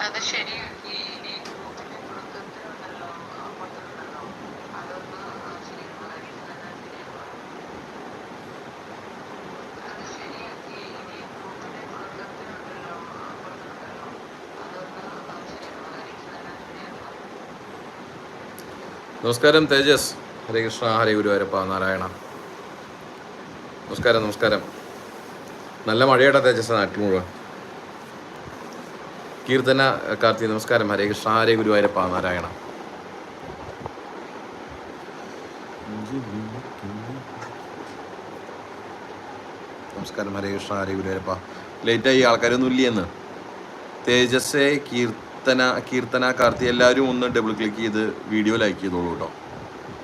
അത് ശരി ഈ ഈ ഗ്രൂപ്പിലെ വൃത്തത്തിലുണ്ടല്ലോ അപ്പുറത്തുണ്ടല്ലോ അതൊന്ന് ശരിക്കും കഴിക്കുന്നതാണ് ശരിയാവുക അത് ശരിയാക്കി ഈ ഗ്രൂപ്പിലെ വൃത്തത്തിലുണ്ടല്ലോ അപ്പുറത്തുണ്ടല്ലോ അതൊന്ന് ശരിക്കും കഴിക്കുന്നതാണ് ശരിയാവുക നമസ്കാരം തേജസ്. ഹരേ കൃഷ്ണ ഹരേ ഗുരുവായൂരപ്പ നാരായണ. നമസ്കാരം നമസ്കാരം. നല്ല മഴയുടെ തേജസ് നാട്ടിൽ മുഴുവൻ. കീർത്തന കാർത്തി നമസ്കാരം. ഹരേ കൃഷ്ണ ഹരേ ഗുരുവായൂരപ്പ നാരായണ. നമസ്കാരം ഹരേ കൃഷ്ണ ഹരേ ഗുരുവായൂരപ്പ. ലേറ്റായി ആൾക്കാരൊന്നും ഇല്ലെന്ന്. തേജസ് കീർത്തന കീർത്തന കാർത്തി എല്ലാവരും ഒന്ന് ഡബിൾ ക്ലിക്ക് ചെയ്ത് വീഡിയോ ലൈക്ക് ചെയ്തോളൂ കേട്ടോ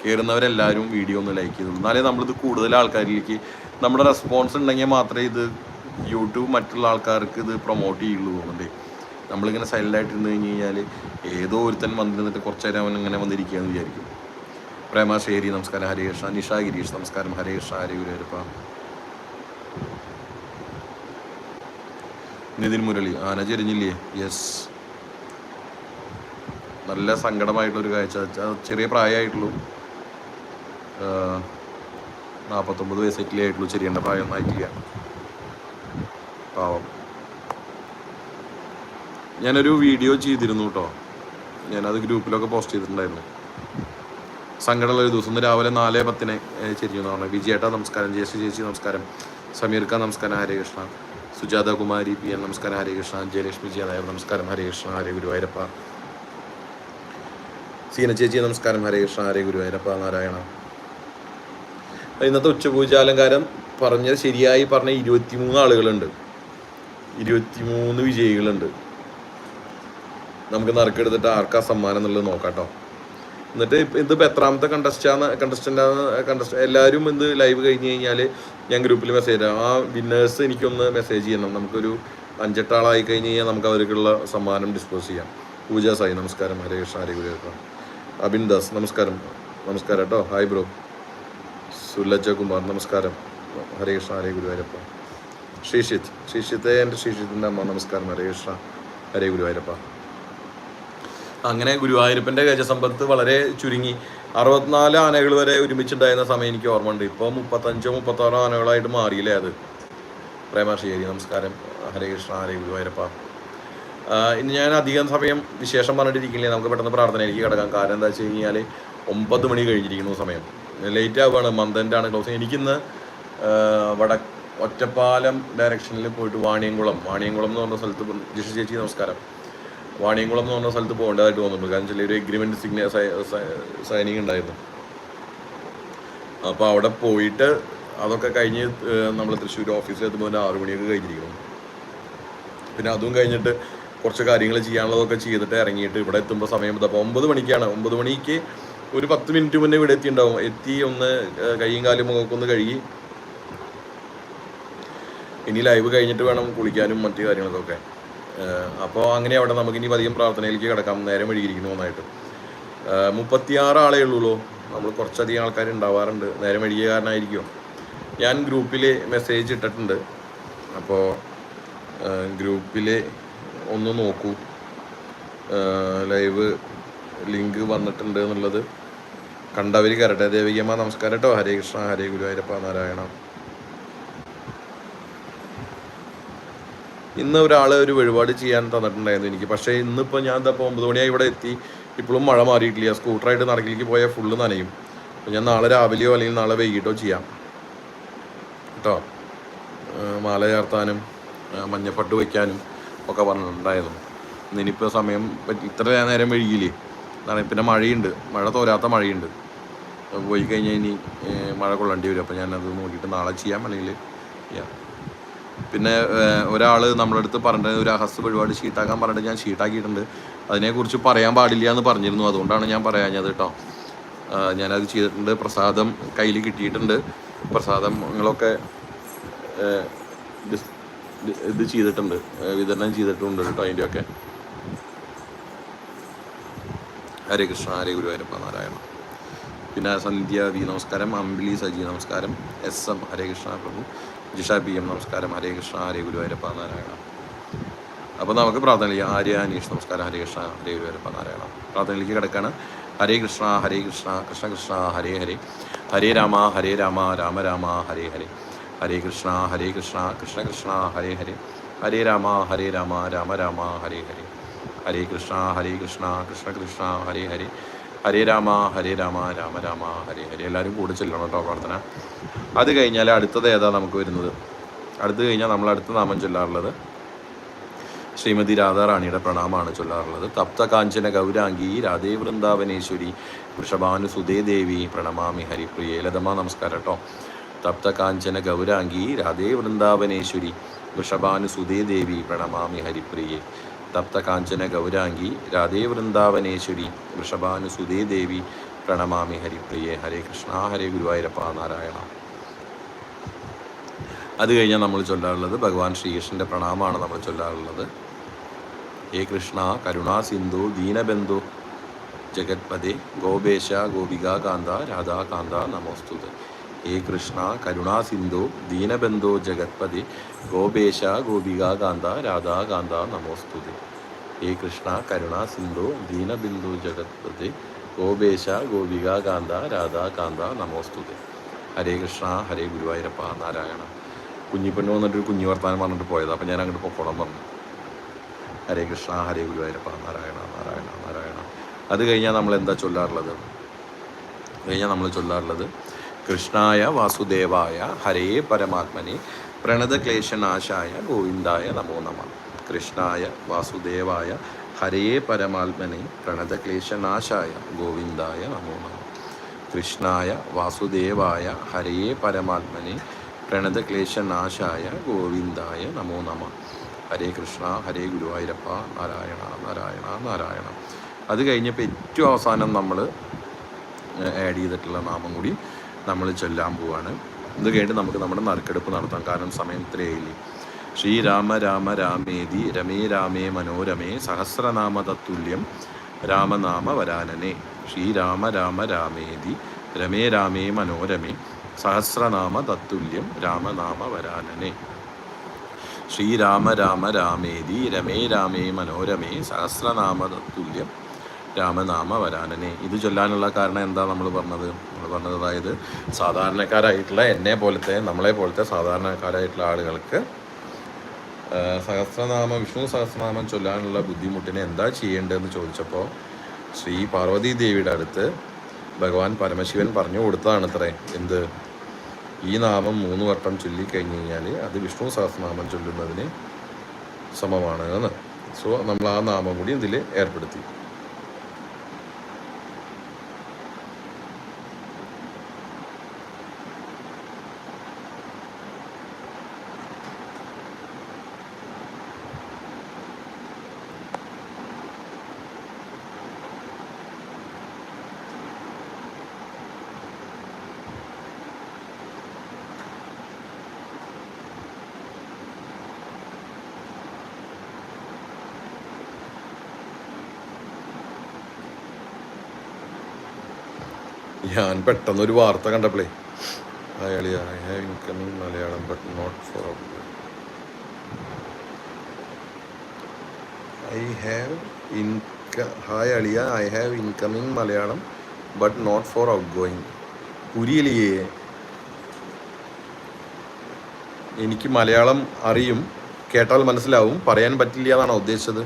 കയറുന്നവരെല്ലാവരും വീഡിയോ ഒന്ന് ലൈക്ക് ചെയ്തോളൂ. എന്നാലേ നമ്മളിത് കൂടുതൽ ആൾക്കാരിലേക്ക് നമ്മുടെ റെസ്പോൺസ് ഉണ്ടെങ്കിൽ മാത്രമേ ഇത് യൂട്യൂബ് മറ്റുള്ള ആൾക്കാർക്ക് ഇത് പ്രൊമോട്ട് ചെയ്യുള്ളൂ തോന്നുന്നുണ്ട്. നമ്മളിങ്ങനെ സൈലന്റായിട്ട് ഇരുന്ന് കഴിഞ്ഞ് കഴിഞ്ഞാൽ ഏതോ ഒരുത്തൻ വന്നിരുന്നിട്ട് കുറച്ച് നേരം അവൻ ഇങ്ങനെ വന്നിരിക്കുകയെന്ന് വിചാരിക്കും. പ്രേമ ശേരി നമസ്കാരം. ഹരേ കൃഷ്ണ. നിഷ ഗിരീഷ് നമസ്കാരം. ഹരേ കൃഷ്ണ. ഹരേ ഗുരുവരപ്പ നിതിൻ മുരളി. ആന ചെരിഞ്ഞില്ലേ? യെസ് നല്ല സങ്കടമായിട്ടുള്ളൊരു കാഴ്ച. ചെറിയ പ്രായമായിട്ടുള്ളൂ. നാൽപ്പത്തൊമ്പത് വയസ്സെറ്റിലേ ആയിട്ടുള്ളൂ ചെറിയ പ്രായമൊന്നും ആയിട്ടില്ല പാവം. ഞാനൊരു വീഡിയോ ചെയ്തിരുന്നു കേട്ടോ ഞാനത് ഗ്രൂപ്പിലൊക്കെ പോസ്റ്റ് ചെയ്തിട്ടുണ്ടായിരുന്നു. സങ്കടമുള്ള ഒരു ദിവസം രാവിലെ നാല് പത്തിന് ചെരിഞ്ഞു എന്ന് പറഞ്ഞു. വിജയേട്ട നമസ്കാരം ജയശ്രീ ചേച്ചി നമസ്കാരം സമീർ ഖാൻ നമസ്കാരം ഹരേ കൃഷ്ണ സുജാത കുമാരി പി എൻ നമസ്കാരം ഹരേ കൃഷ്ണ ജയലക്ഷ്മി ജി നായർ നമസ്കാരം ഹരേ കൃഷ്ണ ഹരേ ഗുരുവായൂരപ്പ സീന ചേച്ചി നമസ്കാരം. ഹരേ കൃഷ്ണ ഹരേ ഗുരുവായൂരപ്പ നാരായണ. ഇന്നത്തെ ഉച്ചപൂജ അലങ്കാരം പറഞ്ഞ ശരിയായി പറഞ്ഞ ഇരുപത്തിമൂന്ന് ആളുകളുണ്ട്. ഇരുപത്തിമൂന്ന് വിജയികളുണ്ട്. നമുക്ക് നറുക്കെടുത്തിട്ട് ആർക്കാ സമ്മാനം എന്നുള്ളത് നോക്കാട്ടോ. കേട്ടോ എന്നിട്ട് ഇതിപ്പോൾ എത്രാമത്തെ കണ്ടസ്റ്റാന്ന് കണ്ടസ്റ്റന്റാന്ന് കണ്ടസ്റ്റ് എല്ലാവരും ഇത് ലൈവ് കഴിഞ്ഞ് കഴിഞ്ഞാൽ ഞാൻ ഗ്രൂപ്പിൽ മെസ്സേജ് തരാം ആ വിന്നേഴ്സ് എനിക്കൊന്ന് മെസ്സേജ് ചെയ്യണം. നമുക്കൊരു അഞ്ചെട്ടാളായി കഴിഞ്ഞ് കഴിഞ്ഞാൽ നമുക്ക് അവർക്കുള്ള സമ്മാനം ഡിസ്പോസ് ചെയ്യാം. പൂജ സായി നമസ്കാരം. ഹരേ കൃഷ്ണ ഹരേ ഗുരുവായൂരപ്പ. അബിൻ ദാസ് നമസ്കാരം. നമസ്കാരം കേട്ടോ. ഹായ് ബ്രോ സുലജ കുമാർ നമസ്കാരം. ഹരേ കൃഷ്ണ ഹരേ ഗുരുവായൂരപ്പ. ശ്രീഷിത്ത് ശ്രീഷിത്തെ എന്റെ ശ്രീഷിത്തിന്റെ അമ്മ നമസ്കാരം. ഹരേ കൃഷ്ണ ഹരേ ഗുരുവായൂരപ്പ. അങ്ങനെ ഗുരുവായൂരപ്പന്റെ ഗജസമ്പത്ത് വളരെ ചുരുങ്ങി. അറുപത്തിനാല് ആനകൾ വരെ ഒരുമിച്ചുണ്ടായിരുന്ന സമയം എനിക്ക് ഓർമ്മയുണ്ട്. ഇപ്പോൾ മുപ്പത്തഞ്ചോ മുപ്പത്താറോ ആനകളായിട്ട് മാറിയില്ലേ അത്. പ്രേമാശ്ശേരി നമസ്കാരം. ഹരേ കൃഷ്ണ ഹരേ ഗുരുവായൂരപ്പ. ഇനി ഞാൻ അധികം സമയം വിശേഷം പറഞ്ഞിട്ടിരിക്കില്ലേ. നമുക്ക് പെട്ടെന്ന് പ്രാർത്ഥനയിലേക്ക് കിടക്കാം. കാരണം എന്താ വെച്ച് കഴിഞ്ഞാൽ ഒമ്പത് മണി കഴിഞ്ഞിരിക്കുന്നു സമയം. ലേറ്റ് ആവുകയാണ് മന്ദന്റെ ആണ്. ക്ലോസിങ് എനിക്കിന്ന് വട ഒറ്റപ്പാലം ഡയറക്ഷനിൽ പോയിട്ട് വാണിയംകുളം. വാണിയംകുളം എന്ന് പറഞ്ഞ സ്ഥലത്ത് ജിഷു ചേച്ചി നമസ്കാരം. വാണിയംകുളം എന്ന് പറഞ്ഞ സ്ഥലത്ത് പോകേണ്ടതായിട്ട് തോന്നുന്നു. കാരണം ചില ഒരു എഗ്രിമെന്റ് സിഗ്ന സൈനിങ് ഉണ്ടായിരുന്നു. അപ്പോൾ അവിടെ പോയിട്ട് അതൊക്കെ കഴിഞ്ഞ് നമ്മൾ തൃശ്ശൂർ ഓഫീസിൽ എത്തുമ്പോൾ ആറു മണിയൊക്കെ കഴിഞ്ഞിരിക്കുന്നു. പിന്നെ അതും കഴിഞ്ഞിട്ട് കുറച്ച് കാര്യങ്ങൾ ചെയ്യാനുള്ളതൊക്കെ ചെയ്തിട്ട് ഇറങ്ങിയിട്ട് ഇവിടെ എത്തുമ്പോൾ സമയം അപ്പോൾ ഒമ്പത് മണിക്കാണ്. ഒമ്പത് മണിക്ക് ഒരു പത്ത് മിനിറ്റ് മുന്നേ ഇവിടെ എത്തിയിട്ടുണ്ടാവും എത്തി ഒന്ന് കൈയും കാലും മുഖമൊക്കെ ഒന്ന് കഴുകി. ഇനി ലൈവ് കഴിഞ്ഞിട്ട് വേണം കുളിക്കാനും മറ്റു കാര്യങ്ങൾക്കൊക്കെ. അപ്പോൾ അങ്ങനെ അവിടെ നമുക്ക് ഇനി അധികം പ്രാർത്ഥനയിലേക്ക് കിടക്കാം. നേരം വഴുകിയിരിക്കുന്നു നന്നായിട്ട്. മുപ്പത്തിയാറ് ആളേ ഉള്ളൂല്ലോ നമ്മൾ കുറച്ചധികം ആൾക്കാർ ഉണ്ടാവാറുണ്ട്. നേരം വഴുകിയ കാരണമായിരിക്കും ഞാൻ ഗ്രൂപ്പിൽ മെസ്സേജ് ഇട്ടിട്ടുണ്ട്. അപ്പോൾ ഗ്രൂപ്പിൽ ഒന്ന് നോക്കൂ. ലൈവ് ലിങ്ക് വന്നിട്ടുണ്ട് എന്നുള്ളത് കണ്ടവർ കരട്ടെ. ദേവികമ്മ നമസ്കാരം കേട്ടോ ഹരേ കൃഷ്ണ ഹരേ ഗുരുവായൂരപ്പ നാരായണ. ഇന്ന് ഒരാൾ ഒരു വഴിപാട് ചെയ്യാൻ തന്നിട്ടുണ്ടായിരുന്നു എനിക്ക്. പക്ഷേ ഇന്നിപ്പോൾ ഞാൻ ഇപ്പോൾ ഒമ്പത് മണിയായി ഇവിടെ എത്തി. ഇപ്പോഴും മഴ മാറിയിട്ടില്ല. സ്കൂട്ടറായിട്ട് നടക്കിലേക്ക് പോയാൽ ഫുള്ള് നനയും. ഞാൻ നാളെ രാവിലെയോ അല്ലെങ്കിൽ നാളെ വൈകിട്ടോ ചെയ്യാം. കേട്ടോ മാല ചേർത്താനും മഞ്ഞപ്പട്ട് വയ്ക്കാനും ഒക്കെ പറഞ്ഞിട്ടുണ്ടായിരുന്നു. ഇന്നിപ്പോൾ സമയം ഇത്ര നേരം വൈകിയില്ലേ? അതാണ് പിന്നെ മഴയുണ്ട്. മഴ തോരാത്ത മഴയുണ്ട്. പോയി കഴിഞ്ഞാൽ ഇനി മഴ കൊള്ളേണ്ടി വരും. അപ്പോൾ ഞാനത് നോക്കിയിട്ട് നാളെ ചെയ്യാം അല്ലെങ്കിൽ ചെയ്യാം. പിന്നെ ഒരാൾ നമ്മുടെ അടുത്ത് പറഞ്ഞിട്ട് ഒരു അഹസ് പരിപാടി ഷീട്ടാക്കാൻ പറഞ്ഞിട്ട് ഞാൻ ഷീട്ടാക്കിയിട്ടുണ്ട്. അതിനെക്കുറിച്ച് പറയാൻ പാടില്ല എന്ന് പറഞ്ഞിരുന്നു. അതുകൊണ്ടാണ് ഞാൻ പറയാഞ്ഞത് കേട്ടോ. ഞാനത് ചെയ്തിട്ടുണ്ട്. പ്രസാദം കയ്യിൽ കിട്ടിയിട്ടുണ്ട്. പ്രസാദങ്ങളൊക്കെ ഇത് ചെയ്തിട്ടുണ്ട്. വിതരണം ചെയ്തിട്ടുണ്ട് കേട്ടോ അതിന്റെയൊക്കെ. ഹരേ കൃഷ്ണ ഹരേ ഗുരുവായൂരപ്പ നാരായണ. പിന്നെ സന്ധ്യ വി നമസ്കാരം. അമ്പിളി സജി നമസ്കാരം. S M Hare Krishna Prabhu. Jisha P M നമസ്കാരം. ഹരേ കൃഷ്ണ ഹരേ ഗുരുവായൂരപ്പ നാരായണ. അപ്പോൾ നമുക്ക് പ്രാർത്ഥന പ്രാർത്ഥനയിലേക്ക് ആര്യ അനീഷ് നമസ്കാരം. ഹരേ കൃഷ്ണ ഹരേ ഗുരുവായൂരപ്പ നാരായണ. പ്രാർത്ഥനയിലേക്ക് കിടക്കാണ്. ഹരേ കൃഷ്ണ ഹരേ കൃഷ്ണ കൃഷ്ണ കൃഷ്ണ ഹരേ ഹരേ. ഹരേ രാമ ഹരേ രാമ രാമ രാമ ഹരേ ഹരേ. ഹരേ കൃഷ്ണ ഹരേ കൃഷ്ണ കൃഷ്ണ കൃഷ്ണ ഹരേ ഹരേ. ഹരേ രാമ ഹരേ രാമ രാമ രാമ ഹരേ ഹരേ. ഹരേ കൃഷ്ണ ഹരേ കൃഷ്ണ കൃഷ്ണ കൃഷ്ണ ഹരേ ഹരേ. ഹരേ രാമ ഹരേ രാമ രാമ രാമ ഹരേ ഹരേ. എല്ലാവരും കൂടെ ചെല്ലണം കേട്ടോ പ്രാർത്ഥന. അത് കഴിഞ്ഞാൽ അടുത്തത് ഏതാ നമുക്ക് വരുന്നത്? അടുത്ത് കഴിഞ്ഞാൽ നമ്മൾ അടുത്ത നാമം ചൊല്ലാറുള്ളത് ശ്രീമതി രാധാറാണിയുടെ പ്രണാമമാണ് ചൊല്ലാറുള്ളത്. തപ്ത കാഞ്ചന ഗൗരാംഗി രാധേ വൃന്ദാവനേശ്വരി. വൃഷഭാനു സുധേ ദേവി പ്രണമാമി ഹരിപ്രിയ. ലതമ നമസ്കാരം കേട്ടോ. തപ്ത കാഞ്ചന ഗൗരാംഗി രാധേ വൃന്ദാവനേശ്വരി വൃഷഭാനുസുതേ ദേവി പ്രണമാമി ഹരിപ്രിയെ. തപ്തകാഞ്ചന ഗൗരാംഗി രാധേ വൃന്ദാവനേശ്വരി വൃഷഭാനുസുതേ ദേവി പ്രണമാമി ഹരിപ്രിയെ. ഹരേ കൃഷ്ണ ഹരേ ഗുരുവായൂരപ്പ നാരായണ. അത് കഴിഞ്ഞാൽ നമ്മൾ ചൊല്ലാറുള്ളത് ഭഗവാൻ ശ്രീകൃഷ്ണന്റെ പ്രണാമമാണ് നമ്മൾ ചൊല്ലാറുള്ളത്. ഹേ കൃഷ്ണ കരുണാ സിന്ധു ദീനബന്ധു ജഗത്പതി ഗോപേശ ഗോപികാകാന്ത രാധാകാന്ത നമോസ്തുത്. ഹേ കൃഷ്ണ കരുണാസിന്ധു ദീനബന്ധു ജഗത്പതി ഗോപേശ ഗോപികാകാന്ത രാധാകാന്ത നമോസ്തുതി. ഹേ കൃഷ്ണ കരുണാസിന്ധു ദീനബിന്ദു ജഗത്പതി ഗോപേശ ഗോപികാകാന്ത രാധാകാന്ത നമോസ്തുതി. ഹരേ കൃഷ്ണ ഹരേ ഗുരുവായൂരപ്പ നാരായണ. കുഞ്ഞിപ്പെണ്ണ് വന്നിട്ടൊരു കുഞ്ഞു വർത്താനം പറഞ്ഞിട്ട് പോയത്. അപ്പം ഞാൻ അങ്ങോട്ട് പൊക്കോളം പറഞ്ഞു. ഹരേ കൃഷ്ണ ഹരേ ഗുരുവായൂരപ്പ നാരായണ നാരായണ നാരായണ. അത് കഴിഞ്ഞാൽ നമ്മൾ എന്താ ചൊല്ലാറുള്ളത്? കഴിഞ്ഞാൽ നമ്മൾ ചൊല്ലാറുള്ളത് കൃഷ്ണായ വാസുദേവായ ഹരേ പരമാത്മനെ പ്രണതക്ലേശനാശായ ഗോവിന്ദായ നമോ നമ. കൃഷ്ണായ വാസുദേവായ ഹരേ പരമാത്മനെ പ്രണതക്ലേശനാശായ ഗോവിന്ദായ നമോ നമ. കൃഷ്ണായ വാസുദേവായ ഹരേ പരമാത്മനെ പ്രണതക്ലേശനാശായ ഗോവിന്ദായ നമോ നമ. ഹരേ കൃഷ്ണ ഹരേ ഗുരുവായൂരപ്പ നാരായണ നാരായണ നാരായണ. അത് കഴിഞ്ഞപ്പോൾ ഏറ്റവും അവസാനം നമ്മൾ ആഡ് ചെയ്തിട്ടുള്ള നാമം കൂടി നമ്മൾ ചൊല്ലാൻ പോവാണ്. ഇത് കേട്ട് നമുക്ക് നമ്മുടെ നറുക്കെടുപ്പ് നടത്താം. കാരണം സമയം ഇത്രയായില്ല ശ്രീരാമ രാമ രാമേതി രമേ രാമേ മനോരമേ സഹസ്രനാമ തത്തുല്യം രാമനാമ വരാനനെ. ശ്രീരാമ രാമ രാമേതി രമേ രാമേ മനോരമേ സഹസ്രനാമ തത്തുല്യം രാമനാമ വരാനനെ. ശ്രീരാമ രാമ രാമേതി രമേ രാമേ മനോരമേ സഹസ്രനാമ തത്തുല്യം രാമനാമ വരാനനെ. ഇത് ചൊല്ലാനുള്ള കാരണം എന്താ നമ്മൾ പറഞ്ഞത്? നമ്മൾ പറഞ്ഞത് അതായത് സാധാരണക്കാരായിട്ടുള്ള എന്നെ പോലത്തെ നമ്മളെ പോലത്തെ സാധാരണക്കാരായിട്ടുള്ള ആളുകൾക്ക് സഹസ്രനാമ വിഷ്ണു സഹസ്രനാമം ചൊല്ലാനുള്ള ബുദ്ധിമുട്ടിനെ എന്താ ചെയ്യേണ്ടതെന്ന് ചോദിച്ചപ്പോൾ ശ്രീ പാർവതി ദേവിയുടെ അടുത്ത് ഭഗവാൻ പരമശിവൻ പറഞ്ഞു കൊടുത്തതാണ് അത്രേ എന്ത്? ഈ നാമം മൂന്ന് വട്ടം ചൊല്ലിക്കഴിഞ്ഞ് കഴിഞ്ഞാൽ അത് വിഷ്ണു സഹസ്രനാമം ചൊല്ലുന്നതിന് സമമാണ് എന്ന്. സോ നമ്മൾ ആ നാമം കൂടി ഇതിൽ ഏർപ്പെടുത്തി. ഞാൻ പെട്ടെന്നൊരു വാർത്ത കണ്ടപ്പോഴേ അയാളി I have incoming Malayalam but not for I have ഇൻക hi അളിയ I have incoming Malayalam but not for outgoing പുരിയലിയേ എനിക്ക് മലയാളം അറിയും കേട്ടാൽ മനസ്സിലാവും പറയാൻ പറ്റില്ല എന്നാണോ ഉദ്ദേശിച്ചത്?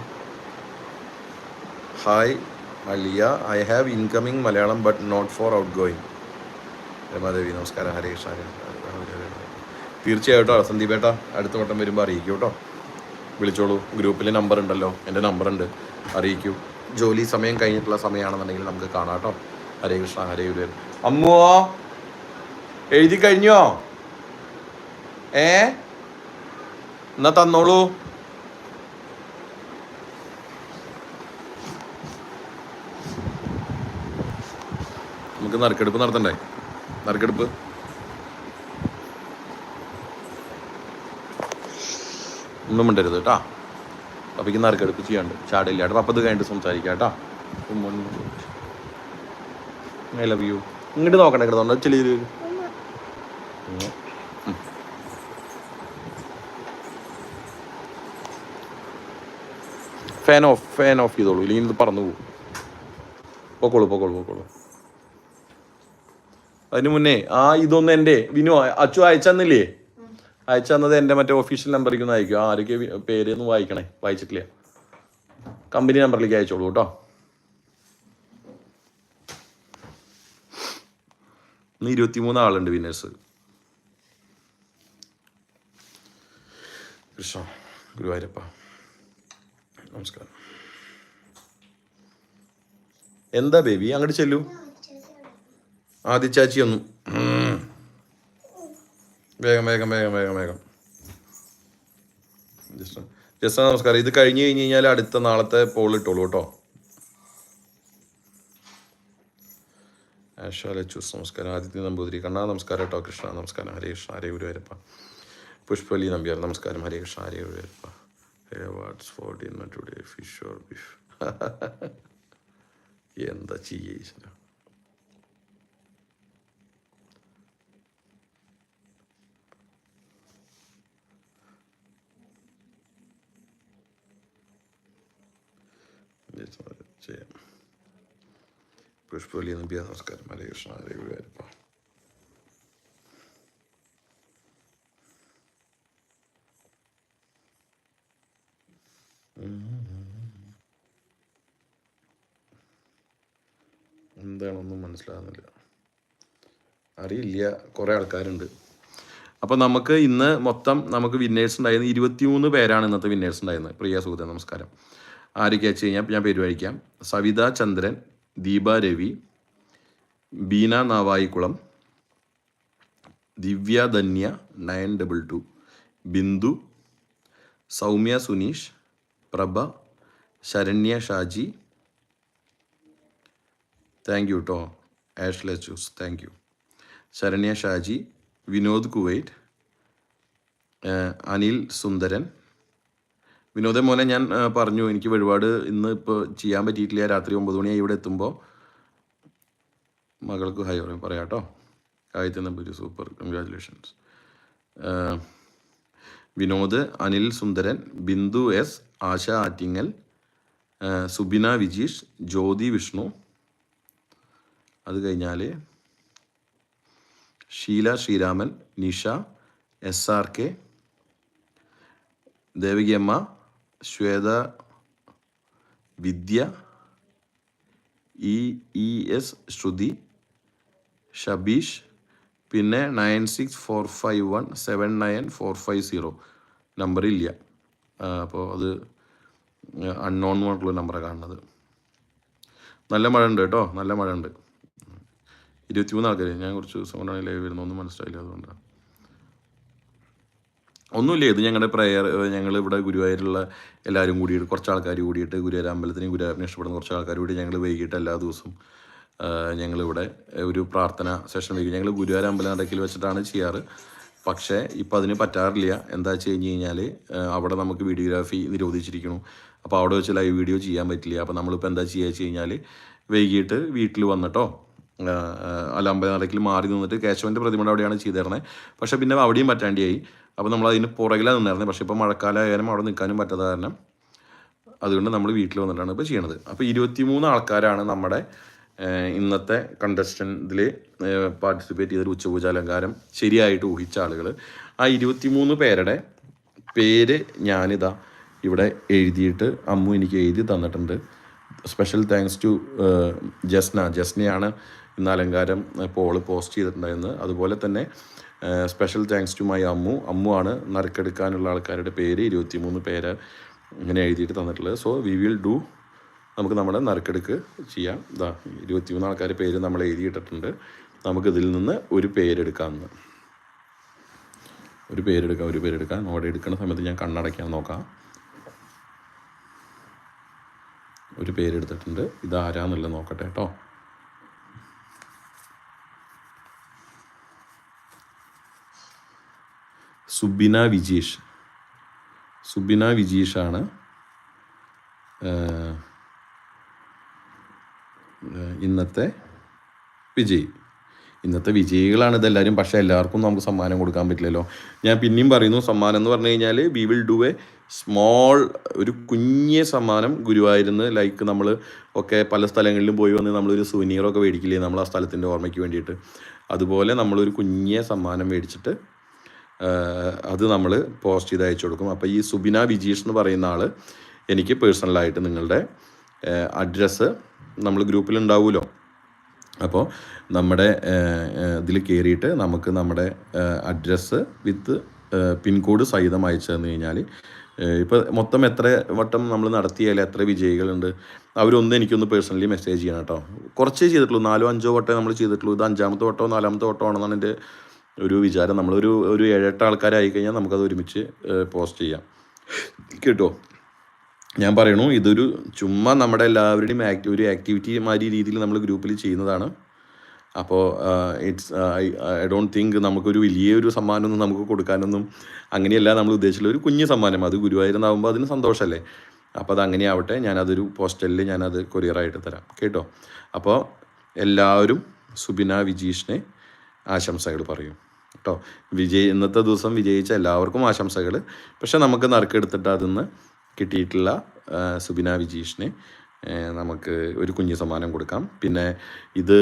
Hi Alia I have incoming Malayalam but not for outgoing Ramadevi നമസ്കാരം. ഹരേ കൃഷ്ണ. തീർച്ചയായിട്ടും സന്ദീപേട്ട അടുത്ത വട്ടം വരുമ്പോൾ അറിയിക്കൂ കേട്ടോ. വിളിച്ചോളൂ. ഗ്രൂപ്പിൽ നമ്പർ ഉണ്ടല്ലോ. എന്റെ നമ്പർ ഉണ്ട്. അറിയിക്കൂ. ജോലി സമയം കഴിഞ്ഞിട്ടുള്ള സമയമാണെന്നുണ്ടെങ്കിൽ നമുക്ക് കാണാം കേട്ടോ. ഹരേ കൃഷ്ണ ഹരേ ഗുരു അമ്മുവോ? എഴുതി കഴിഞ്ഞോ? ഏ? എന്നാ തന്നോളൂ. നമുക്ക് നറുക്കെടുപ്പ് നടത്തണ്ടേ? നറുക്കെടുപ്പ്. ഒന്നും മിണ്ടരുത് കേട്ടാ. പപ്പയ്ക്ക് നറുക്കെടുപ്പ് ചെയ്യാണ്ട് ചാടില്ല കേട്ടോ പപ്പത് കഴിഞ്ഞിട്ട് സംസാരിക്കാം കേട്ടോ. ഐ ലവ് യു ഇങ്ങോട്ട് നോക്കണ്ട ഇങ്ങോട്ട് നോക്കണ്ട ഫാൻ ഓഫ് ഫാൻ ഓഫ് ചെയ്തോളൂ. ഇല്ലെങ്കിൽ ഇത് പറന്നു പോകും പൊക്കോളൂ പൊക്കോളൂ പൊക്കോളൂ. അതിന് മുന്നേ ആ ഇതൊന്നും എന്റെ വിനു അച്ചു അയച്ചന്നില്ലേ അയച്ചു തന്നത് എന്റെ മറ്റേ ഒഫീഷ്യൽ നമ്പറിലേക്ക് ഒന്ന് അയക്കും ആരൊക്കെ പേര് ഒന്ന് വായിക്കണേ വായിച്ചിട്ടില്ല? കമ്പനി നമ്പറിലേക്ക് അയച്ചോളൂ കേട്ടോ. ഇന്ന് ഇരുപത്തിമൂന്ന് ആളുണ്ട് വിന്നേഴ്സ് കൃഷ്ണ ഗുരുവായൂരപ്പ നമസ്കാരം. എന്താ ബേബി അങ്ങോട്ട് ചെല്ലൂ. ആദ്യ ചാച്ചി ഒന്നും വേഗം വേഗം വേഗം വേഗം വേഗം. ജസ്റ്റ് ജസ്റ്റ് നമസ്കാരം. ഇത് കഴിഞ്ഞ് കഴിഞ്ഞ് കഴിഞ്ഞാൽ അടുത്ത നാളത്തെ പോൾ ഇട്ടോളൂ കേട്ടോ. ആശാല ചൂസ് നമസ്കാരം. ആദിത്യ നമ്പൂതിരി കണ്ണാ നമസ്കാരം കേട്ടോ. കൃഷ്ണ നമസ്കാരം. ഹരേ കൃഷ്ണ ഹരേ ഗുരുവരപ്പ പുഷ്പലി നമ്പ്യാർ നമസ്കാരം. Hare Krishna Hare Guruvayurappa. What's for today fish or beef. എന്താ ചെയ്യേ to ചെയ്യാം പുഷ്പവലി നമ്പ്യാർ നമസ്കാരം ഹരേ കൃഷ്ണ ഹരേ ഗുരുവായൂരപ്പ എന്താണെന്നും മനസ്സിലാകുന്നില്ല അറിയില്ല. കുറേ ആൾക്കാരുണ്ട്. അപ്പോൾ നമുക്ക് ഇന്ന് മൊത്തം നമുക്ക് വിന്നേഴ്സ് ഉണ്ടായിരുന്നത് ഇരുപത്തിമൂന്ന് പേരാണ് ഇന്നത്തെ വിന്നേഴ്സ് ഉണ്ടായിരുന്നത്. പ്രിയ സുഹൃത്തെ നമസ്കാരം. ആരൊക്കെ വെച്ച് കഴിഞ്ഞാൽ ഞാൻ പേര് വായിക്കാം. Savitha Chandran Deepa Ravi Beena Navaikulam Divya Dhanya nine double two Bindu Soumya Suneesh Prabha Saranya Shaji. Thank you കേട്ടോ Ashley choose thank you Saranya Shaji Vinod Kuwait Anil Sundaran Vinoda മോനെ ഞാൻ പറഞ്ഞു. എനിക്ക് വഴിപാട് ഇന്ന് ഇപ്പോൾ ചെയ്യാൻ പറ്റിയിട്ടില്ല. രാത്രി ഒമ്പത് മണിയായി ഇവിടെ എത്തുമ്പോൾ മകൾക്ക് ഹായ് പറയും പറയാം കേട്ടോ. ആദ്യത്തെ Namboori super. Congratulations Vinod Anil Sundaran Bindu S Asha Attingal Subina Vijeesh Jyothi Vishnu. അത് കഴിഞ്ഞാൽ Sheela Sreeraman Nisha S R K Devakiamma Swetha Vidya E E S Sruthi Shabeesh പിന്നെ nine six four five one seven nine four five zero. Number ഇല്ല അപ്പോൾ അത് unknown ആയിട്ടുള്ള നമ്പറാണ് കാണുന്നത്. നല്ല മഴ ഉണ്ട് കേട്ടോ. നല്ല മഴ ഉണ്ട് ഇരുപത്തിമൂന്ന് ആൾക്കാർ ഞാൻ കുറച്ച് ദിവസം കൊണ്ടാണ് ലൈവ് വരുന്നത് ഒന്നും മനസ്സിലായില്ല അതുകൊണ്ടാണ്. ഒന്നുമില്ല ഇത് ഞങ്ങളുടെ പ്രയർ ഞങ്ങൾ ഇവിടെ ഗുരുവായൂരുള്ള എല്ലാവരും കൂടിയിട്ട് കുറച്ച് ആൾക്കാർ കൂടിയിട്ട് ഗുരുവായൂർ അമ്പലത്തിന് ഗുരുവായൂരിനെ ഇഷ്ടപ്പെടുന്ന കുറച്ച് ആൾക്കാർ കൂടി ഞങ്ങൾ വൈകിട്ട് എല്ലാ ദിവസവും ഞങ്ങളിവിടെ ഒരു പ്രാർത്ഥന സെഷൻ വയ്ക്കും ഞങ്ങൾ ഗുരുവായൂർ അമ്പലം നടക്കിൽ വെച്ചിട്ടാണ് ചെയ്യാറ്. പക്ഷേ ഇപ്പം അതിന് പറ്റാറില്ല. എന്താ വെച്ച് കഴിഞ്ഞ് കഴിഞ്ഞാൽ അവിടെ നമുക്ക് വീഡിയോഗ്രാഫി നിരോധിച്ചിരിക്കുന്നു. അപ്പോൾ അവിടെ വെച്ച് ലൈവ് വീഡിയോ ചെയ്യാൻ പറ്റില്ല. അപ്പോൾ നമ്മളിപ്പോൾ എന്താ ചെയ്യുക വെച്ച് കഴിഞ്ഞാൽ വൈകിട്ട് വീട്ടിൽ വന്നിട്ടോ അല്ല അമ്പലം നടക്കിൽ മാറി നിന്നിട്ട് കേശവന്റെ പ്രതിമ അവിടെയാണ് ചെയ്തിരുന്നത് പക്ഷേ പിന്നെ അവിടെയും പറ്റാണ്ടിയായി. അപ്പോൾ നമ്മൾ അതിന് പുറകിലാണ് നിന്നായിരുന്നത് പക്ഷേ ഇപ്പോൾ മഴക്കാലമായാലും അവിടെ നിൽക്കാനും പറ്റാത്ത കാരണം അതുകൊണ്ട് നമ്മൾ വീട്ടിൽ വന്നിട്ടാണ് ഇപ്പോൾ ചെയ്യണത്. അപ്പോൾ ഇരുപത്തിമൂന്ന് ആൾക്കാരാണ് നമ്മുടെ ഇന്നത്തെ കണ്ടസ്റ്റന്റിൽ പാർട്ടിസിപ്പേറ്റ് ചെയ്തൊരു ഉച്ചപൂജ അലങ്കാരം ശരിയായിട്ട് ഊഹിച്ച ആളുകൾ ആ ഇരുപത്തിമൂന്ന് പേരുടെ പേര് ഞാനിതാ ഇവിടെ എഴുതിയിട്ട് അമ്മു എനിക്ക് എഴുതി തന്നിട്ടുണ്ട്. Special thanks to Jasna. ജസ്നയാണ് ഇന്ന് അലങ്കാരം പോൾ പോസ്റ്റ് ചെയ്തിട്ടുണ്ടായിരുന്നത്. അതുപോലെ തന്നെ special thanks to my Ammu. Ammu ആണ് നറുക്കെടുക്കാനുള്ള ആൾക്കാരുടെ പേര് ഇരുപത്തിമൂന്ന് പേര് ഇങ്ങനെ എഴുതിയിട്ട് തന്നിട്ടുള്ളത്. സോ വി വിൽ ഡു നമുക്ക് നമ്മുടെ നറുക്കെടുക്ക് ചെയ്യാം. ഇതാ ഇരുപത്തിമൂന്ന് ആൾക്കാരുടെ പേര് നമ്മൾ എഴുതിയിട്ടിട്ടുണ്ട്. നമുക്കിതിൽ നിന്ന് ഒരു പേരെടുക്കാമെന്ന്. ഒരു പേരെടുക്കാം ഒരു പേരെടുക്കാം. അവിടെ എടുക്കുന്ന സമയത്ത് ഞാൻ കണ്ണടയ്ക്കാൻ നോക്കാം. ഒരു പേരെടുത്തിട്ടുണ്ട്. ഇതാരാന്നുള്ളത് നോക്കട്ടെ കേട്ടോ സുബിന വിജീഷ്. സുബിന വിജീഷാണ് ഇന്നത്തെ വിജയി. ഇന്നത്തെ വിജയികളാണ് ഇതെല്ലാവരും പക്ഷേ എല്ലാവർക്കും നമുക്ക് സമ്മാനം കൊടുക്കാൻ പറ്റില്ലല്ലോ. ഞാൻ പിന്നെയും പറയുന്നു സമ്മാനം എന്ന് പറഞ്ഞു കഴിഞ്ഞാൽ we will do a small ഒരു കുഞ്ഞിയ സമ്മാനം ഗുരുവായൂരുന്ന് ലൈക്ക് നമ്മൾ ഒക്കെ പല സ്ഥലങ്ങളിലും പോയി വന്ന് നമ്മളൊരു സുവനീറൊക്കെ മേടിക്കില്ലേ നമ്മൾ ആ സ്ഥലത്തിന്റെ ഓർമ്മയ്ക്ക് വേണ്ടിയിട്ട്. അതുപോലെ നമ്മളൊരു കുഞ്ഞിയ സമ്മാനം മേടിച്ചിട്ട് അത് നമ്മൾ പോസ്റ്റ് ചെയ്ത് അയച്ചു കൊടുക്കും. അപ്പോൾ ഈ സുബിന വിജീഷ് എന്ന് പറയുന്ന ആൾ എനിക്ക് പേഴ്സണലായിട്ട് നിങ്ങളുടെ അഡ്രസ്സ് നമ്മൾ ഗ്രൂപ്പിൽ ഉണ്ടാവുമല്ലോ അപ്പോൾ നമ്മുടെ ഇതിൽ കയറിയിട്ട് നമുക്ക് നമ്മുടെ അഡ്രസ്സ് വിത്ത് പിൻകോഡ് സഹിതം അയച്ചു തന്നു കഴിഞ്ഞാൽ ഇപ്പോൾ മൊത്തം എത്ര വട്ടം നമ്മൾ നടത്തിയാൽ എത്ര വിജയികളുണ്ട്? അവരൊന്ന് എനിക്കൊന്ന് പേഴ്സണലി മെസ്സേജ് ചെയ്യണം കേട്ടോ. കുറച്ചേ ചെയ്തിട്ടുള്ളൂ. നാലോ അഞ്ചോ വട്ടമേ നമ്മൾ ചെയ്തിട്ടുള്ളൂ. ഇത് അഞ്ചാമത്തെ വട്ടമോ നാലാമത്തെ വട്ടമാണെന്നാണ് എന്റെ ഒരു വിചാരം. നമ്മളൊരു ഒരു ഏഴെട്ട് ആൾക്കാരായി കഴിഞ്ഞാൽ നമുക്കത് ഒരുമിച്ച് പോസ്റ്റ് ചെയ്യാം. കേട്ടോ? ഞാൻ പറയണു ഇതൊരു ചുമ്മാ നമ്മുടെ എല്ലാവരുടെയും ആക്ടി ഒരു ആക്ടിവിറ്റി മാതിരി രീതിയിൽ നമ്മൾ ഗ്രൂപ്പിൽ ചെയ്യുന്നതാണ്. അപ്പോൾ it's I I don't think നമുക്കൊരു വലിയൊരു സമ്മാനമൊന്നും നമുക്ക് കൊടുക്കാനൊന്നും അങ്ങനെയല്ല നമ്മൾ ഉദ്ദേശിച്ചുള്ള ഒരു കുഞ്ഞു സമ്മാനം. അത് ഗുരുവായൂരെന്നാകുമ്പോൾ അതിന് സന്തോഷമല്ലേ അപ്പോൾ അത് അങ്ങനെ ആവട്ടെ ഞാനതൊരു പോസ്റ്റലിൽ ഞാനത് കൊറിയറായിട്ട് തരാം. കേട്ടോ? അപ്പോൾ എല്ലാവരും സുബിന വിജീഷിനെ ആശംസകൾ പറയും. കേട്ടോ. വിജയ് ഇന്നത്തെ ദിവസം വിജയിച്ച എല്ലാവർക്കും ആശംസകൾ. പക്ഷെ നമുക്ക് നറുക്കെടുത്തിട്ട് അതിന്ന് കിട്ടിയിട്ടുള്ള സുബിന വിജീഷിനെ നമുക്ക് ഒരു കുഞ്ഞു സമ്മാനം കൊടുക്കാം. പിന്നെ ഇത്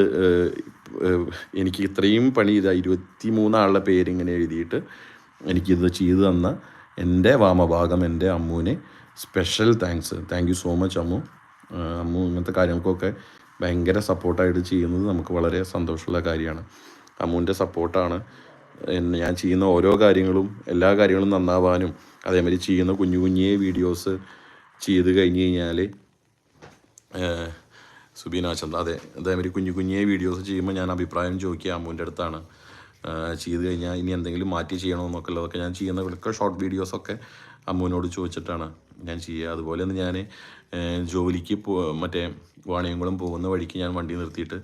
എനിക്ക് ഇത്രയും പണി ഇതാ ഇരുപത്തി മൂന്നാളുടെ പേരിങ്ങനെ എഴുതിയിട്ട് എനിക്കിത് ചെയ്തു തന്ന എന്റെ വാമഭാഗം എന്റെ അമ്മുവിനെ special thanks thank you so much Ammu. Ammu ഇങ്ങനത്തെ കാര്യങ്ങൾക്കൊക്കെ ഭയങ്കര സപ്പോർട്ടായിട്ട് ചെയ്യുന്നത് നമുക്ക് വളരെ സന്തോഷമുള്ള കാര്യമാണ്. അമ്മുവിന്റെ സപ്പോർട്ടാണ് ഞാൻ ചെയ്യുന്ന ഓരോ കാര്യങ്ങളും എല്ലാ കാര്യങ്ങളും നന്നാവാനും അതേമാതിരി ചെയ്യുന്ന കുഞ്ഞു കുഞ്ഞേ വീഡിയോസ് ചെയ്ത് കഴിഞ്ഞ് കഴിഞ്ഞാൽ സുബീന അതെ അതേമാതിരി കുഞ്ഞു കുഞ്ഞേ വീഡിയോസ് ചെയ്യുമ്പോൾ ഞാൻ അഭിപ്രായം ചോദിക്കുക അമ്മുവിന്റെ അടുത്താണ്. ചെയ്ത് കഴിഞ്ഞാൽ ഇനി എന്തെങ്കിലും മാറ്റി ചെയ്യണമെന്നൊക്കെ ഉള്ളതൊക്കെ ഞാൻ ചെയ്യുന്ന ഷോർട്ട് വീഡിയോസൊക്കെ അമ്മുവിനോട് ചോദിച്ചിട്ടാണ്. ഞാൻ ചെയ്യുക അതുപോലെ തന്നെ ഞാൻ ജോലിക്ക് പോ മറ്റേ വാണിയംകുളം പോകുന്ന വഴിക്ക് ഞാൻ വണ്ടി നിർത്തിയിട്ട്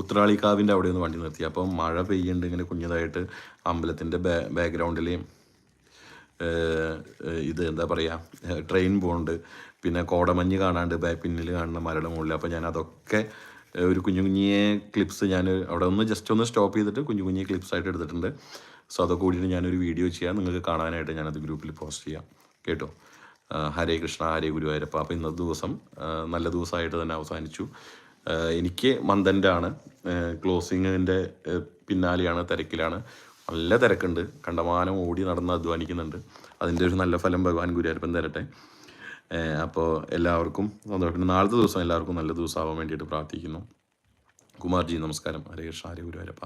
ഉത്രാളിക്കാവിന്റെ അവിടെ നിന്ന് വണ്ടി നിർത്തി. അപ്പം മഴ പെയ്യുന്നുണ്ട് ഇങ്ങനെ കുഞ്ഞതായിട്ട് അമ്പലത്തിന്റെ ബാ ബാക്ക്ഗ്രൗണ്ടിൽ ഇത് എന്താ പറയുക ട്രെയിൻ പോകുന്നുണ്ട് പിന്നെ കോടമഞ്ഞ് കാണാണ്ട് പിന്നിൽ കാണുന്ന മരയുടെ മുകളിൽ അപ്പോൾ ഞാൻ അതൊക്കെ ഒരു കുഞ്ഞു കുഞ്ഞിയെ ക്ലിപ്സ് ഞാൻ അവിടെ ഒന്ന് ജസ്റ്റ് ഒന്ന് സ്റ്റോപ്പ് ചെയ്തിട്ട് കുഞ്ഞു കുഞ്ഞിയെ ക്ലിപ്സ് ആയിട്ട് എടുത്തിട്ടുണ്ട്. സോ അതൊക്കെ കൂടിയിട്ട് ഞാനൊരു വീഡിയോ ചെയ്യാം. നിങ്ങൾക്ക് കാണാനായിട്ട് ഞാനത് ഗ്രൂപ്പിൽ പോസ്റ്റ് ചെയ്യാം. കേട്ടോ? ഹരേ കൃഷ്ണ ഹരേ ഗുരുവായൂരപ്പ. അപ്പം ഇന്നത്തെ ദിവസം നല്ല ദിവസമായിട്ട് തന്നെ അവസാനിച്ചു. എനിക്ക് മന്ദന്റെ ആണ് ക്ലോസിങ്ങിന്റെ പിന്നാലെയാണ് തിരക്കിലാണ്. നല്ല തിരക്കുണ്ട്. കണ്ടമാനം ഓടി നടന്ന് അധ്വാനിക്കുന്നുണ്ട്. അതിന്റെ ഒരു നല്ല ഫലം ഭഗവാൻ ഗുരുവായൂരപ്പൻ തരട്ടെ. അപ്പോൾ എല്ലാവർക്കും സന്തോഷം. നാളത്തെ ദിവസം എല്ലാവർക്കും നല്ല ദിവസമാവാൻ വേണ്ടിയിട്ട് പ്രാർത്ഥിക്കുന്നു. കുമാർജി നമസ്കാരം. ഹരേ കൃഷ്ണ ഹരേ ഗുരുവായൂരപ്പ.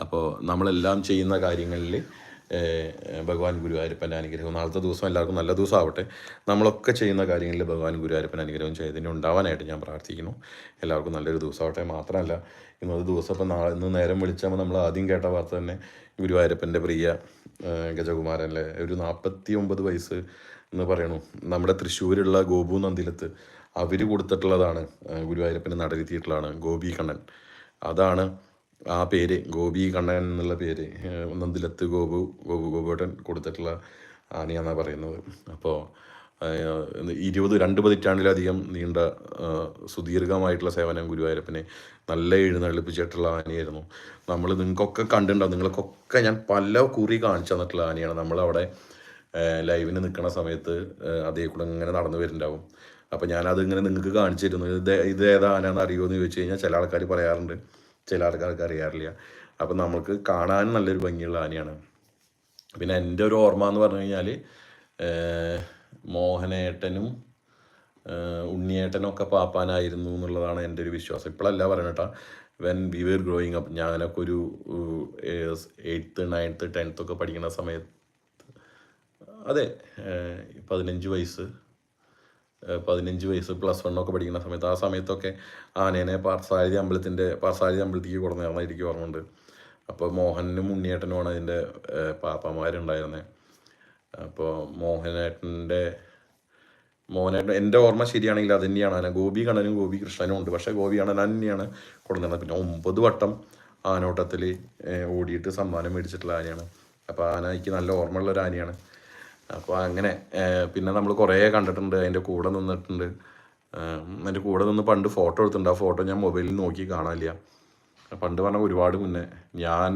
അപ്പോൾ നമ്മളെല്ലാം ചെയ്യുന്ന കാര്യങ്ങളിൽ ഭഗവാൻ ഗുരുവായൂരപ്പന്റെ അനുഗ്രഹവും നാളത്തെ ദിവസം എല്ലാവർക്കും നല്ല ദിവസം ആവട്ടെ നമ്മളൊക്കെ ചെയ്യുന്ന കാര്യങ്ങളിൽ ഭഗവാൻ ഗുരുവായൂരപ്പൻ അനുഗ്രഹവും ചെയ്തതിന് ഉണ്ടാവാനായിട്ട് ഞാൻ പ്രാർത്ഥിക്കുന്നു. എല്ലാവർക്കും നല്ലൊരു ദിവസമാവട്ടെ. മാത്രമല്ല ഇന്നത്തെ ദിവസം ഇപ്പം നാളെ ഇന്ന് നേരം വിളിച്ചാൽ നമ്മൾ ആദ്യം കേട്ട വാർത്ത തന്നെ ഗുരുവായൂരപ്പന്റെ പ്രിയ ഗജകുമാരന്റെ ഒരു നാൽപ്പത്തി ഒമ്പത് വയസ്സ് എന്ന് പറയണു. നമ്മുടെ തൃശ്ശൂരുള്ള ഗോപു നന്ദിലത്ത് അവർ കൊടുത്തിട്ടുള്ളതാണ് ഗുരുവായൂരപ്പന്റെ ഗുരുവായൂരപ്പന് നടയിരുത്തിയിട്ടുള്ളതാണ് ഗോപി കണ്ണൻ അതാണ് ആ പേര് ഗോപി കണ്ണൻ എന്നുള്ള പേര് നന്ദിലത്ത് ഗോപു ഗോപു ഗോപുട്ടൻ കൊടുത്തിട്ടുള്ള ആനയാണെന്നാണ് പറയുന്നത്. അപ്പോൾ ഇരുപത് രണ്ട് പതിറ്റാണ്ടിലധികം നീണ്ട സുദീർഘമായിട്ടുള്ള സേവനം ഗുരുവായൂരപ്പനെ നല്ല എഴുന്നള്ളിപ്പിച്ചിട്ടുള്ള ആനയായിരുന്നു. നമ്മൾ നിങ്ങൾക്കൊക്കെ കണ്ടിട്ടുണ്ടാവും. നിങ്ങൾക്കൊക്കെ ഞാൻ പല കുറി കാണിച്ചു തന്നിട്ടുള്ള ആനയാണ്. നമ്മളവിടെ ലൈവിന് നിൽക്കുന്ന സമയത്ത് അതേ കൂടെ ഇങ്ങനെ നടന്നു വരുന്നുണ്ടാവും. അപ്പോൾ ഞാനത് ഇങ്ങനെ നിങ്ങൾക്ക് കാണിച്ചു തരുന്നു. ഇത് ഇത് ഏതാ ആനയാണെന്ന് അറിയുമോ എന്ന് ചോദിച്ചു കഴിഞ്ഞാൽ ചില ആൾക്കാർ പറയാറുണ്ട്. ചില ആൾക്കാർക്ക് അറിയാറില്ല. അപ്പം നമുക്ക് കാണാൻ നല്ലൊരു ഭംഗിയുള്ള ആനയാണ്. പിന്നെ എന്റെ ഒരു ഓർമ്മ എന്ന് പറഞ്ഞു കഴിഞ്ഞാൽ മോഹനേട്ടനും ഉണ്ണിയേട്ടനൊക്കെ പാപ്പാനായിരുന്നു എന്നുള്ളതാണ് എന്റെ ഒരു വിശ്വാസം. ഇപ്പോഴല്ല പറയണട്ടാ when we were growing up ഞാനൊക്കെ ഒരു എയ്ത്ത് നയൻത്ത് ടെൻത്തൊക്കെ പഠിക്കുന്ന സമയത്ത് അതെ പതിനഞ്ച് വയസ്സ് പതിനഞ്ച് വയസ്സ് പ്ലസ് വണ്ണൊക്കെ പഠിക്കുന്ന സമയത്ത്. ആ സമയത്തൊക്കെ ആനേനെ പാർസാരഥി അമ്പലത്തിന്റെ പാർസാരഥി അമ്പലത്തേക്ക് കൊടുന്നേർന്ന എനിക്ക് ഓർമ്മയുണ്ട്. അപ്പോൾ മോഹനും ഉണ്ണിയേട്ടനുമാണ് അതിന്റെ പാപ്പമാരുണ്ടായിരുന്നത് അപ്പോൾ മോഹനേട്ടന്റെ മോഹനേട്ടൻ എന്റെ ഓർമ്മ ശരിയാണെങ്കിൽ അത് തന്നെയാണ്. ആന ഗോപി കണ്ണനും ഗോപി കൃഷ്ണനും ഉണ്ട്. പക്ഷേ ഗോപി കണ്ണൻ തന്നെയാണ് കൊടുക്കുന്നത് പിന്നെ ഒമ്പത് വട്ടം ആനോട്ടത്തിൽ ഓടിയിട്ട് സമ്മാനം മേടിച്ചിട്ടുള്ള ആനയാണ്. അപ്പോൾ ആന എനിക്ക് നല്ല ഓർമ്മയുള്ള ഒരു ആനയാണ്. അപ്പോൾ അങ്ങനെ പിന്നെ നമ്മൾ കുറേ കണ്ടിട്ടുണ്ട് അതിന്റെ കൂടെ നിന്നിട്ടുണ്ട്. എന്റെ കൂടെ നിന്ന് പണ്ട് ഫോട്ടോ എടുത്തിട്ടുണ്ട്. ആ ഫോട്ടോ ഞാൻ മൊബൈലിൽ നോക്കി കാണാനില്ല. പണ്ട് പറഞ്ഞ ഒരുപാട് മുന്നേ. ഞാൻ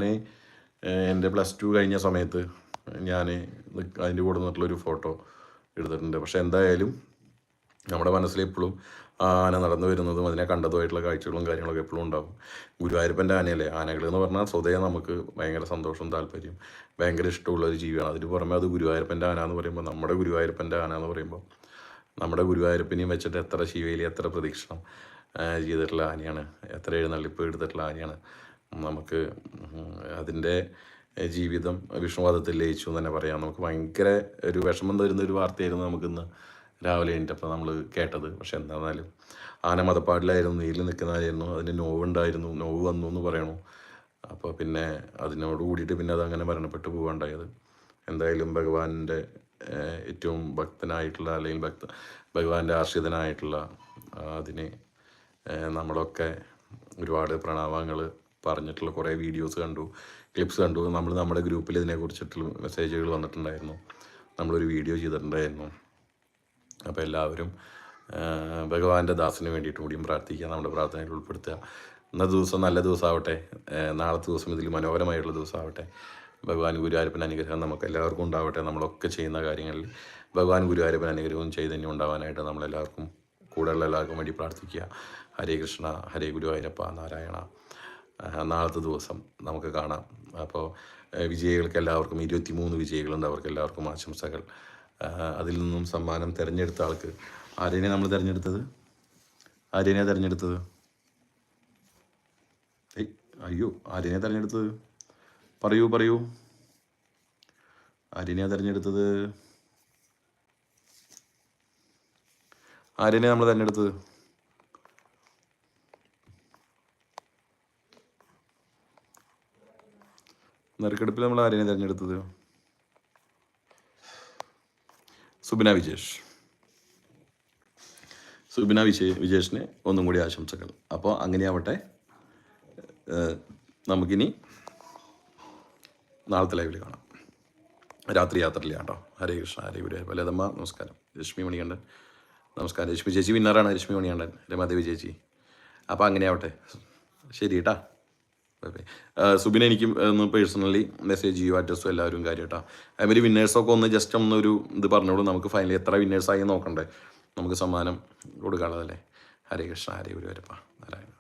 എന്റെ പ്ലസ് ടു കഴിഞ്ഞ സമയത്ത് ഞാൻ അതിന്റെ കൂടെ നിന്നിട്ടുള്ളൊരു ഫോട്ടോ എടുത്തിട്ടുണ്ട്. പക്ഷെ എന്തായാലും നമ്മുടെ മനസ്സിൽ എപ്പോഴും ആന നടന്നു വരുന്നതും അതിനെ കണ്ടതുമായിട്ടുള്ള കാഴ്ചകളും കാര്യങ്ങളൊക്കെ എപ്പോഴും ഉണ്ടാകും ഗുരുവായൂരപ്പന്റെ ആനയല്ലേ? ആനകൾ എന്ന് പറഞ്ഞാൽ സ്വതേ നമുക്ക് ഭയങ്കര സന്തോഷം താല്പര്യം ഭയങ്കര ഇഷ്ടമുള്ള ഒരു ജീവിയാണ്. അതിന് പുറമെ അത് ഗുരുവായൂരപ്പന്റെ ആന എന്ന് പറയുമ്പോൾ നമ്മുടെ ഗുരുവായൂരപ്പന്റെ ആന എന്ന് പറയുമ്പോൾ നമ്മുടെ ഗുരുവായൂരപ്പനെയും വെച്ചിട്ട് എത്ര ശിവയിലെ എത്ര പ്രദക്ഷിണം ചെയ്തിട്ടുള്ള ആനയാണ്. എത്ര എഴുന്നള്ളിപ്പ് എടുത്തിട്ടുള്ള ആനയാണ്. നമുക്ക് അതിന്റെ ജീവിതം വിഷ്ണുവാദത്തിൽ ലയിച്ചു എന്ന് തന്നെ പറയാം. നമുക്ക് ഭയങ്കര ഒരു വിഷമം തരുന്ന ഒരു വാർത്തയായിരുന്നു നമുക്കിന്ന് രാവിലെ കഴിഞ്ഞപ്പോൾ നമ്മൾ കേട്ടത്. പക്ഷെ എന്താണെന്നാലും ആന മതപ്പാടിലായിരുന്നു നീരിൽ നിൽക്കുന്നതായിരുന്നു അതിന് നോവുണ്ടായിരുന്നു നോവ് വന്നു എന്ന് പറയണു. അപ്പോൾ പിന്നെ അതിനോട് കൂടിയിട്ട് പിന്നെ അതങ്ങനെ മരണപ്പെട്ടു പോകാണ്ടായത് എന്തായാലും ഭഗവാന്റെ ഏറ്റവും ഭക്തനായിട്ടുള്ള അല്ലെങ്കിൽ ഭക്ത ഭഗവാന്റെ ആശ്രിതനായിട്ടുള്ള അതിന് നമ്മളൊക്കെ ഒരുപാട് പ്രണാമങ്ങൾ പറഞ്ഞിട്ടുള്ള കുറേ വീഡിയോസ് കണ്ടു ക്ലിപ്സ് കണ്ടു. നമ്മൾ നമ്മുടെ ഗ്രൂപ്പിൽ ഇതിനെക്കുറിച്ചിട്ടുള്ള മെസ്സേജുകൾ വന്നിട്ടുണ്ടായിരുന്നു. നമ്മളൊരു വീഡിയോ ചെയ്തിട്ടുണ്ടായിരുന്നു. അപ്പോൾ എല്ലാവരും ഭഗവാന്റെ ദാസിന് വേണ്ടിയിട്ട് കൂടിയും പ്രാർത്ഥിക്കുക നമ്മുടെ പ്രാർത്ഥനയിൽ ഉൾപ്പെടുത്തുക. ഇന്നത്തെ ദിവസം നല്ല ദിവസമാവട്ടെ. നാളത്തെ ദിവസം ഇതിൽ മനോഹരമായിട്ടുള്ള ദിവസമാവട്ടെ. ഭഗവാൻ ഗുരുവായൂരപ്പൻ അനുഗ്രഹം നമുക്ക് എല്ലാവർക്കും ഉണ്ടാവട്ടെ. നമ്മളൊക്കെ ചെയ്യുന്ന കാര്യങ്ങളിൽ ഭഗവാൻ ഗുരുവായൂരപ്പൻ അനുഗ്രഹവും ചൈതന്യം ഉണ്ടാവാനായിട്ട് നമ്മളെല്ലാവർക്കും കൂടെയുള്ള എല്ലാവർക്കും വേണ്ടി പ്രാർത്ഥിക്കുക. ഹരേ കൃഷ്ണ ഹരേ ഗുരുവായൂരപ്പ നാരായണ. നാളത്തെ ദിവസം നമുക്ക് കാണാം. അപ്പോൾ വിജയികൾക്ക് എല്ലാവർക്കും ഇരുപത്തി മൂന്ന് വിജയികളുണ്ട്. അവർക്ക് എല്ലാവർക്കും ആശംസകൾ. അതിൽ നിന്നും സമ്മാനം തിരഞ്ഞെടുത്ത ആൾക്ക്. ആരെയാണ് നമ്മൾ തിരഞ്ഞെടുത്തത്? ആരെയാണ് തിരഞ്ഞെടുത്തത്? അയ്യോ ആരെയാണ് തിരഞ്ഞെടുത്തത്? പറയൂ പറയൂ. ആരെയാണ് തിരഞ്ഞെടുത്തത്? ആരെയാണ് നമ്മൾ തിരഞ്ഞെടുത്തത്? നറുക്കെടുപ്പിൽ നമ്മൾ ആരെയാണ് തിരഞ്ഞെടുത്തത്? സുബിന വിജേഷ്. സുബിന വിജയ് വിജേഷിന് ഒന്നും കൂടി ആശംസകൾ. അപ്പോൾ അങ്ങനെയാവട്ടെ നമുക്കിനി നാളത്തെ ലൈവിൽ കാണാം. രാത്രി യാത്രയില്ല കേട്ടോ ഹരേ കൃഷ്ണ ഹരേ ഗുരു വലതമ്മ നമസ്കാരം. രശ്മി മണികണ്ഠൻ. നമസ്കാരം. രശ്മി ചേച്ചി വിന്നറാണ് രശ്മി മണികണ്ഠൻ. രമാദേവി ചേച്ചി. അപ്പോൾ അങ്ങനെയാവട്ടെ. ശരി കേട്ടാ. ആ, എനിക്ക് ഒന്ന് പേഴ്സണലി മെസ്സേജ് ചെയ്യൂ അഡ്രസ്സും എല്ലാവരും കാര്യം കേട്ടോ അതുമാതിരി വിന്നേഴ്സൊക്കെ ഒന്ന് ജസ്റ്റ് ഒന്ന് ഒരു ഇത് പറഞ്ഞോളൂ നമുക്ക് ഫൈനലി എത്ര വിന്നേഴ്സായി നോക്കണ്ടേ. നമുക്ക് സമ്മാനം കൊടുക്കാനുള്ളതല്ലേ? ഹരേ കൃഷ്ണ ഹരേ ഗുരുവരപ്പ നാരായണ